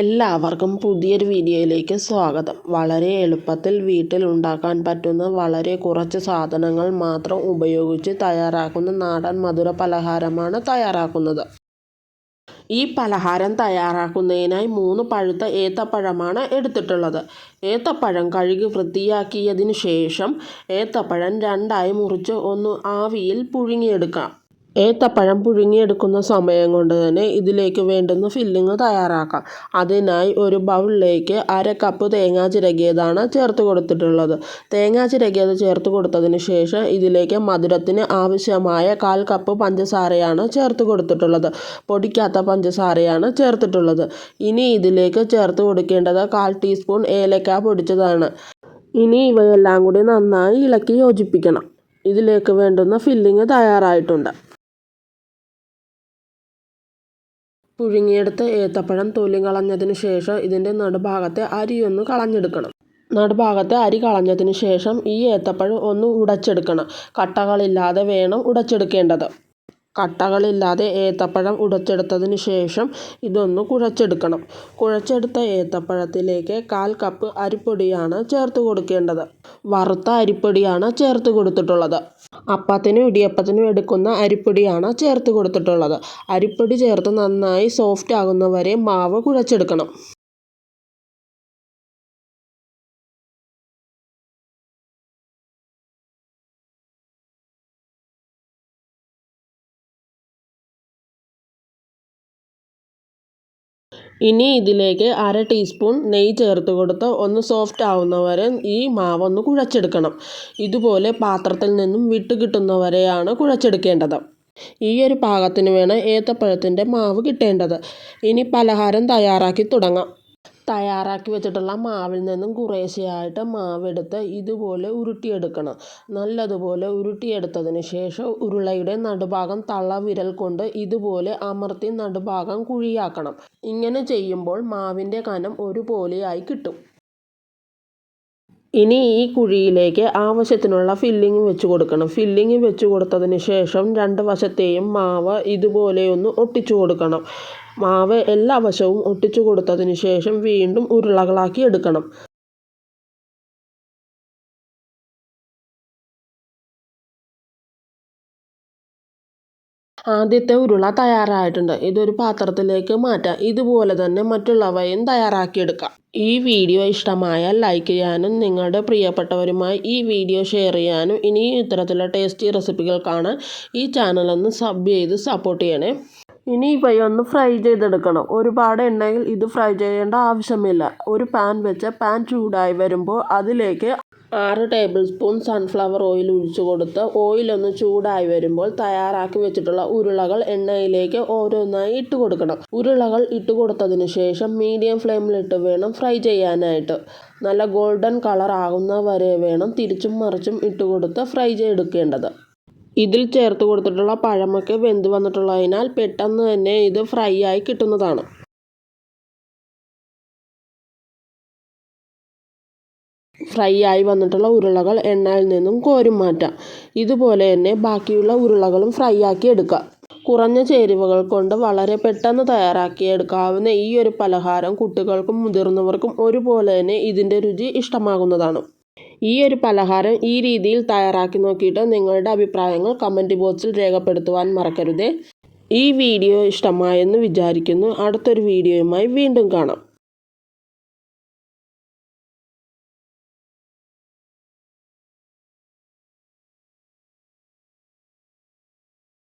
എല്ലാവർക്കും പുതിയൊരു വീഡിയോയിലേക്ക് സ്വാഗതം. വളരെ എളുപ്പത്തിൽ വീട്ടിൽ ഉണ്ടാക്കാൻ പറ്റുന്ന വളരെ കുറച്ച് സാധനങ്ങൾ മാത്രം ഉപയോഗിച്ച് തയ്യാറാക്കുന്ന നാടൻ മധുര പലഹാരമാണ് തയ്യാറാക്കുന്നത്. ഈ പലഹാരം തയ്യാറാക്കുന്നതിനായി മൂന്ന് പഴുത്ത ഏത്തപ്പഴമാണ് എടുത്തിട്ടുള്ളത്. ഏത്തപ്പഴം കഴുകി വൃത്തിയാക്കിയതിന് ശേഷം ഏത്തപ്പഴം രണ്ടായി മുറിച്ച് ഒന്ന് ആവിയിൽ പുഴുങ്ങിയെടുക്കാം. ഏത്തപ്പഴം പുഴുങ്ങിയെടുക്കുന്ന സമയം കൊണ്ട് തന്നെ ഇതിലേക്ക് വേണ്ടുന്ന ഫില്ലിങ് തയ്യാറാക്കാം. അതിനായി ഒരു ബൗളിലേക്ക് അര കപ്പ് തേങ്ങ ചിരകിയതാണ് ചേർത്ത് കൊടുത്തിട്ടുള്ളത്. തേങ്ങ ചിരകിയത് ചേർത്ത് കൊടുത്തതിന് ശേഷം ഇതിലേക്ക് മധുരത്തിന് ആവശ്യമായ കാൽ കപ്പ് പഞ്ചസാരയാണ് ചേർത്ത് കൊടുത്തിട്ടുള്ളത്. പൊടിക്കാത്ത പഞ്ചസാരയാണ് ചേർത്തിട്ടുള്ളത്. ഇനി ഇതിലേക്ക് ചേർത്ത് കൊടുക്കേണ്ടത് കാൽ ടീസ്പൂൺ ഏലക്ക പൊടിച്ചതാണ്. ഇനി ഇവയെല്ലാം കൂടി നന്നായി ഇളക്കി യോജിപ്പിക്കണം. ഇതിലേക്ക് വേണ്ടുന്ന ഫില്ലിങ് തയ്യാറായിട്ടുണ്ട്. പുഴുങ്ങിയെടുത്ത ഏത്തപ്പഴം തൊലി കളഞ്ഞതിന് ശേഷം ഇതിന്റെ നടുഭാഗത്തെ അരിയൊന്ന് കളഞ്ഞെടുക്കണം. നടുഭാഗത്തെ അരി കളഞ്ഞതിന് ശേഷം ഈ ഏത്തപ്പഴം ഒന്ന് ഉടച്ചെടുക്കണം. കട്ടകളില്ലാതെ വേണം ഉടച്ചെടുക്കേണ്ടത്. കട്ടകളില്ലാതെ ഏത്തപ്പഴം ഉടച്ചെടുത്തതിന് ശേഷം ഇതൊന്ന് കുഴച്ചെടുക്കണം. കുഴച്ചെടുത്ത ഏത്തപ്പഴത്തിലേക്ക് കാൽ കപ്പ് അരിപ്പൊടിയാണ് ചേർത്ത് കൊടുക്കേണ്ടത്. വറുത്ത അരിപ്പൊടിയാണ് ചേർത്ത് കൊടുത്തിട്ടുള്ളത്. അപ്പത്തിനും ഇടിയപ്പത്തിനും എടുക്കുന്ന അരിപ്പൊടിയാണ് ചേർത്ത് കൊടുത്തിട്ടുള്ളത്. അരിപ്പൊടി ചേർത്ത് നന്നായി സോഫ്റ്റ് ആകുന്നവരെ മാവ് കുഴച്ചെടുക്കണം. ഇനി ഇതിലേക്ക് അര ടീസ്പൂൺ നെയ്യ് ചേർത്ത് കൊടുത്ത് ഒന്ന് സോഫ്റ്റ് ആവുന്നവരെ ഈ മാവ് ഒന്ന് കുഴച്ചെടുക്കണം. ഇതുപോലെ പാത്രത്തിൽ നിന്നും വിട്ട് കിട്ടുന്നവരെയാണ് കുഴച്ചെടുക്കേണ്ടത്. ഈ ഒരു പാകത്തിന് വേണം ഏത്തപ്പഴത്തിന്റെ മാവ് കിട്ടേണ്ടത്. ഇനി പലഹാരം തയ്യാറാക്കി തുടങ്ങാം. തയ്യാറാക്കി വെച്ചിട്ടുള്ള മാവിൽ നിന്നും കുറേശ്ശെയായിട്ട് മാവെടുത്ത് ഇതുപോലെ ഉരുട്ടിയെടുക്കണം. നല്ലതുപോലെ ഉരുട്ടിയെടുത്തതിന് ശേഷം ഉരുളയുടെ നടുഭാഗം തള്ളവിരൽ കൊണ്ട് ഇതുപോലെ അമർത്തി നടുഭാഗം കുഴിയാക്കണം. ഇങ്ങനെ ചെയ്യുമ്പോൾ മാവിന്റെ കനം ഒരുപോലെയായി കിട്ടും. ഇനി ഈ കുഴിയിലേക്ക് ആവശ്യത്തിനുള്ള ഫില്ലിങ് വെച്ച് കൊടുക്കണം. ഫില്ലിങ് വെച്ച് കൊടുത്തതിന് ശേഷം രണ്ട് വശത്തെയും മാവ് ഇതുപോലെ ഒന്ന് ഒട്ടിച്ചു കൊടുക്കണം. മാവ് എല്ലാ വശവും ഒട്ടിച്ചു കൊടുത്തതിന് ശേഷം വീണ്ടും ഉരുളകളാക്കി എടുക്കണം. ആദ്യത്തെ ഉരുള തയ്യാറായിട്ടുണ്ട്. ഇതൊരു പാത്രത്തിലേക്ക് മാറ്റാം. ഇതുപോലെ തന്നെ മറ്റുള്ളവയും തയ്യാറാക്കിയെടുക്കാം. ഈ വീഡിയോ ഇഷ്ടമായാൽ ലൈക്ക് ചെയ്യാനും നിങ്ങളുടെ പ്രിയപ്പെട്ടവരുമായി ഈ വീഡിയോ ഷെയർ ചെയ്യാനും ഇനിയും ഇത്തരത്തിലുള്ള ടേസ്റ്റി റെസിപ്പികൾ കാണാൻ ഈ ചാനലൊന്ന് സബ് ചെയ്ത് സപ്പോർട്ട് ചെയ്യണേ. ഇനി ഇവയൊന്ന് ഫ്രൈ ചെയ്തെടുക്കണം. ഒരുപാട് എണ്ണയിൽ ഇത് ഫ്രൈ ചെയ്യേണ്ട ആവശ്യമില്ല. ഒരു പാൻ വെച്ച് പാൻ ചൂടായി വരുമ്പോൾ അതിലേക്ക് ആറ് ടേബിൾ സ്പൂൺ സൺഫ്ലവർ ഓയിൽ ഒഴിച്ചു കൊടുത്ത് ഓയിലൊന്ന് ചൂടായി വരുമ്പോൾ തയ്യാറാക്കി വെച്ചിട്ടുള്ള ഉരുളകൾ എണ്ണയിലേക്ക് ഓരോന്നായി ഇട്ട് കൊടുക്കണം. ഉരുളകൾ ഇട്ട് കൊടുത്തതിന് ശേഷം മീഡിയം ഫ്ലെയിമിലിട്ട് വേണം ഫ്രൈ ചെയ്യാനായിട്ട്. നല്ല ഗോൾഡൻ കളർ ആകുന്ന വരെ വേണം തിരിച്ചും മറിച്ചും ഇട്ട് കൊടുത്ത് ഫ്രൈ ചെയ്തെടുക്കേണ്ടത്. ഇതിൽ ചേർത്ത് കൊടുത്തിട്ടുള്ള പഴമൊക്കെ വെന്ത് വന്നിട്ടുള്ളതിനാൽ പെട്ടെന്ന് തന്നെ ഇത് ഫ്രൈ ആയി കിട്ടുന്നതാണ്. ഫ്രൈ ആയി വന്നിട്ടുള്ള ഉരുളകൾ എണ്ണയിൽ നിന്നും കോരും മാറ്റാം. ഇതുപോലെ തന്നെ ബാക്കിയുള്ള ഉരുളകളും ഫ്രൈ ആക്കി എടുക്കാം കുറഞ്ഞ ചേരുവകൾ കൊണ്ട് വളരെ പെട്ടെന്ന് തയ്യാറാക്കിയെടുക്കാവുന്ന ഈ ഒരു പലഹാരം കുട്ടികൾക്കും മുതിർന്നവർക്കും ഒരുപോലെ തന്നെ ഇതിന്റെ രുചി ഇഷ്ടമാകുന്നതാണ്. ഈ ഒരു പലഹാരം ഈ രീതിയിൽ തയ്യാറാക്കി നോക്കിയിട്ട് നിങ്ങളുടെ അഭിപ്രായങ്ങൾ കമന്റ് ബോക്സിൽ രേഖപ്പെടുത്തുവാൻ മറക്കരുത്. ഈ വീഡിയോ ഇഷ്ടമായെന്ന് വിചാരിക്കുന്നു. അടുത്തൊരു വീഡിയോയുമായി വീണ്ടും കാണാം.